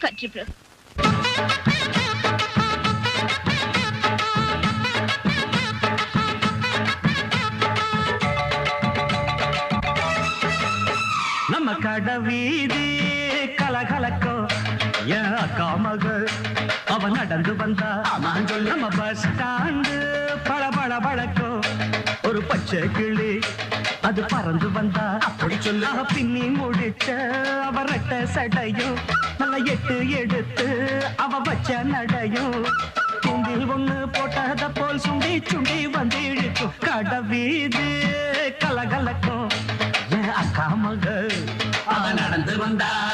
Bro நம்ம கட வீதி கலகலக்கோ என் அக்கா மகள் அவ நடந்து வந்தா. நம்ம பஸ் ஸ்டாண்டு பள பள பழக்கோ ஒரு பச்சை கிளி அது பறந்து வந்தா அப்படி சொல்ல. பின்னி முடிச்ச அவ ரெட்ட சடையும். நல்ல எட்டு எடுத்து அவ வச்ச நடையும். குந்தில் ஒண்ணு போட்டத போல் சுண்டி சுண்டி வந்து இழுக்கும் கட வீதி கலகலக்கும். என் அக்கா மகள். அவ நடந்து வந்தா.